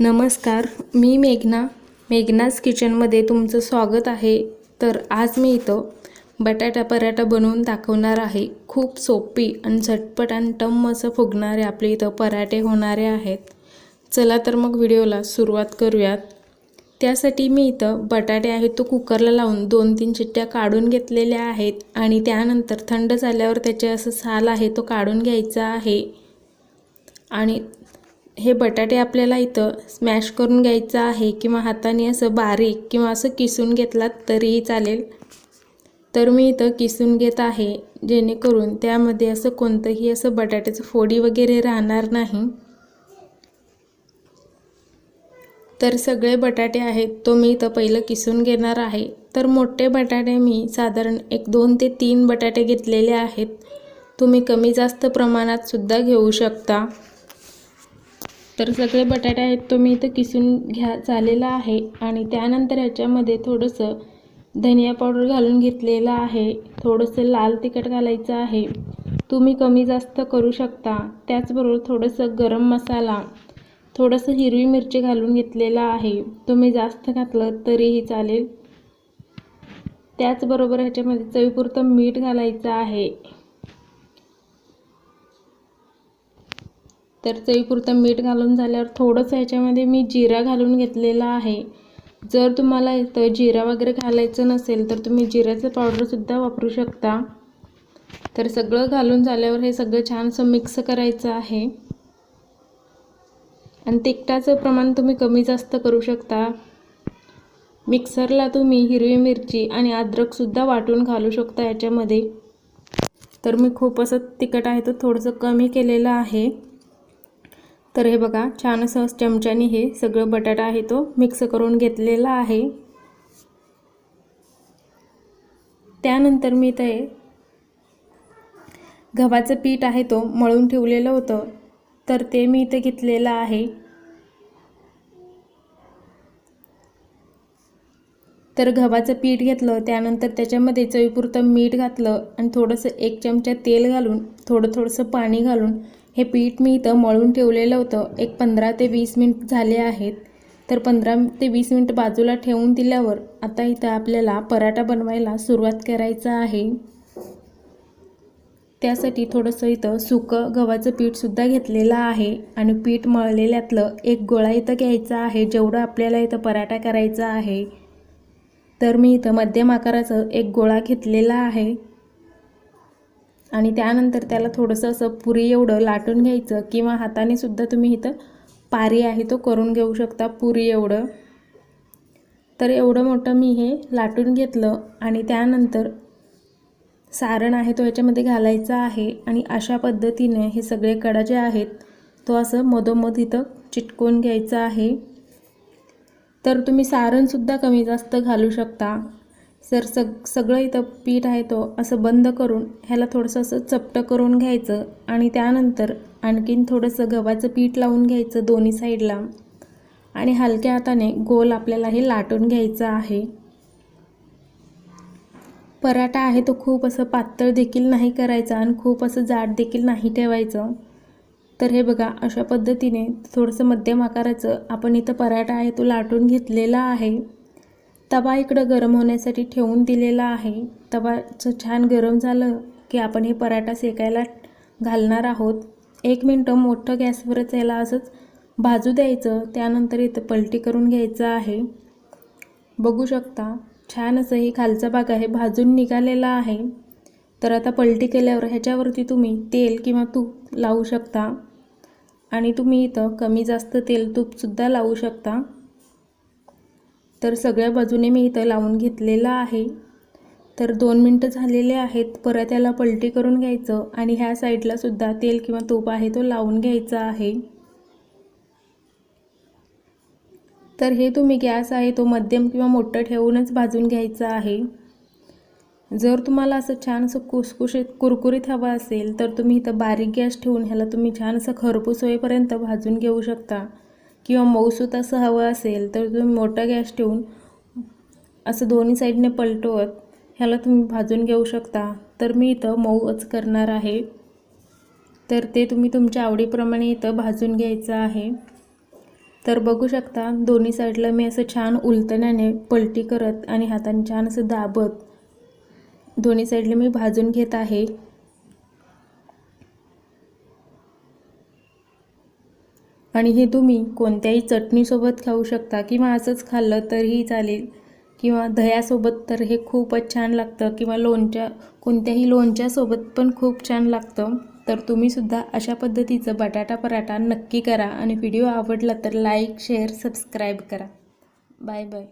नमस्कार मी मेघना. मेघनाज किचनमध्ये तुमचं स्वागत आहे. तर आज मी इथं बटाटा पराठा बनवून दाखवणार आहे. खूप सोपी आणि झटपट आणि टम असं फुगणारे आपले इथं पराठे होणारे आहेत. चला तर मग व्हिडिओला सुरुवात करूयात. त्यासाठी मी इथं बटाटे आहेत तो कुकरला लावून दोन तीन चिट्ट्या काढून घेतलेल्या आहेत आणि त्यानंतर थंड झाल्यावर त्याचे असं साल आहे तो काढून घ्यायचा आहे. आणि हे बटाटे आपल्याला इथं स्मॅश करून घ्यायचं आहे किंवा हाताने असं बारीक किंवा असं किसून घेतलात तरीही चालेल. तर मी इथं किसून घेत आहे जेणेकरून त्यामध्ये असं कोणतंही असं बटाट्याचं फोडी वगैरे राहणार नाही. तर सगळे बटाटे आहेत तो मी इथं पहिलं किसून घेणार आहे. तर मोठे बटाटे मी साधारण एक दोन ते तीन बटाटे घेतलेले आहेत. तुम्ही कमी जास्त प्रमाणात सुद्धा घेऊ शकता. तर सगळे बटाटे आहेत तो मी इथं किसून घ्या झालेला आहे. आणि त्यानंतर ह्याच्यामध्ये थोडंसं धनिया पावडर घालून घेतलेलं आहे. थोडंसं लाल तिखट घालायचं आहे. तुम्ही कमी जास्त करू शकता. त्याचबरोबर थोडंसं गरम मसाला थोडंसं हिरवी मिरची घालून घेतलेला आहे. तुम्ही जास्त घातलं तरीही चालेल. त्याचबरोबर ह्याच्यामध्ये चवीपुरतं मीठ घालायचं आहे. तर चवीपुरतं मीठ घालून झाल्यावर थोडंसं ह्याच्यामध्ये मी जिरा घालून घेतलेला आहे. जर तुम्हाला इथं जिरा वगैरे घालायचं नसेल तर तुम्ही जिऱ्याचं पावडरसुद्धा वापरू शकता. तर सगळं घालून झाल्यावर हे सगळं छानसं मिक्स करायचं आहे. आणि तिखटाचं प्रमाण तुम्ही कमी जास्त करू शकता. मिक्सरला तुम्ही हिरवी मिरची आणि अद्रकसुद्धा वाटून घालू शकता याच्यामध्ये. तर मी खूप असं तिखट आहे तर थोडंसं कमी केलेलं आहे. तर हे बघा छान असं चमच्याने हे सगळं बटाटा आहे तो मिक्स करून घेतलेला आहे. त्यानंतर मी ते गव्हाचं पीठ आहे तो मळून ठेवलेलं होतं. तर ते मी इथे घेतलेलं आहे. तर गव्हाचं पीठ घेतलं त्यानंतर त्याच्यामध्ये चवीपुरतं मीठ घातलं आणि थोडंसं एक चमचा तेल घालून थोडं थोडंसं पाणी घालून हे पीठ मी इथं मळून ठेवलेलं होतं. एक पंधरा ते वीस मिनिट झाले आहेत. तर पंधरा ते वीस मिनिट बाजूला ठेवून दिल्यावर आता इथं आपल्याला पराठा बनवायला सुरुवात करायचा आहे. त्यासाठी थोडंसं इथं सुकं गव्हाचं पीठसुद्धा घेतलेलं आहे आणि पीठ मळलेल्यातलं एक गोळा इथं घ्यायचा आहे जेवढं आपल्याला इथं पराठा करायचा आहे. तर मी इथं मध्यम आकाराचं एक गोळा घेतलेला आहे. आणि त्यानंतर त्याला थोडंसं असं पुरी एवढं लाटून घ्यायचं किंवा हाताने सुद्धा तुम्ही इथं पारी आहे तो करून घेऊ शकता पुरी एवढं. तर एवढं मोठं मी हे लाटून घेतलं आणि त्यानंतर सारण आहे तो याच्यामध्ये घालायचा आहे आणि अशा पद्धतीने हे सगळे कडा जे आहेत. तो असं मधोमध इथं चिटकून घ्यायचं आहे. तर तुम्ही सारणसुद्धा कमी जास्त घालू शकता. सर सग सगळं इथं पीठ आहे तो असं बंद करून ह्याला थोडंसं असं चपटं करून घ्यायचं आणि त्यानंतर आणखीन थोडंसं गव्हाचं पीठ लावून घ्यायचं दोन्ही साईडला. आणि हलक्या हाताने गोल आपल्याला हे लाटून घ्यायचं आहे. पराठा आहे तो खूप असं पातळ देखील नाही करायचा आणि खूप असं जाड देखील नाही ठेवायचं. तर हे बघा अशा पद्धतीने थोडंसं मध्यम आकाराचं आपण इथं पराठा आहे तो लाटून घेतलेला आहे. तवा इकडं गरम होण्यासाठी ठेवून दिलेला आहे. तवाचं छान गरम झालं की आपण हे पराठा सेकायला घालणार आहोत. एक मिनटं मोठं गॅसवरच याला असंच भाजू द्यायचं त्यानंतर इथं पलटी करून घ्यायचं आहे. बघू शकता छान असं हे खालचा भाग आहे भाजून निघालेला आहे. तर आता पलटी केल्यावर ह्याच्यावरती तुम्ही तेल किंवा तूप लावू शकता. आणि तुम्ही इथं कमी जास्त तेल तूपसुद्धा लावू शकता. तर सगळ्या बाजूने मी इथं लावून घेतलेलं आहे. तर दोन मिनटं झालेले आहेत. परत याला पलटी करून घ्यायचं आणि ह्या साईडला सुद्धा तेल किंवा तूप आहे तो लावून घ्यायचा आहे. तर हे तुम्ही गॅस आहे तो मध्यम किंवा मोठं ठेवूनच भाजून घ्यायचं आहे. जर तुम्हाला असं छानसं कुसकुशीत कुरकुरीत हवं असेल तर तुम्ही इथं बारीक गॅस ठेवून ह्याला तुम्ही छान असं खरपूस होईपर्यंत भाजून घेऊ शकता. किंवा मऊसूत असं हवं असेल तर तुम्ही मोठा गॅस ठेवून असं दोन्ही साईडने पलटवत ह्याला तुम्ही भाजून घेऊ शकता. तर मी इथं मऊच करणार आहे. तर ते तुम्ही तुमच्या आवडीप्रमाणे इथं भाजून घ्यायचं आहे. तर बघू शकता दोन्ही साईडला मी असं छान उलटण्याने पलटी करत आणि हाताने छान असं दाबत दोन्ही साईडला मी भाजून घेत आहे. आणि हे तुम्ही कोणत्याही चटणीसोबत खाऊ शकता किंवा असंच खाल्लं तरीही चालेल. किंवा दह्यासोबत तर हे खूपच छान लागतं किंवा लोणच्या कोणत्याही लोणच्यासोबत पण खूप छान लागतं. तर तुम्हीसुद्धा अशा पद्धतीचं बटाटा पराठा नक्की करा आणि व्हिडिओ आवडला तर लाईक शेअर सबस्क्राईब करा. Bye bye.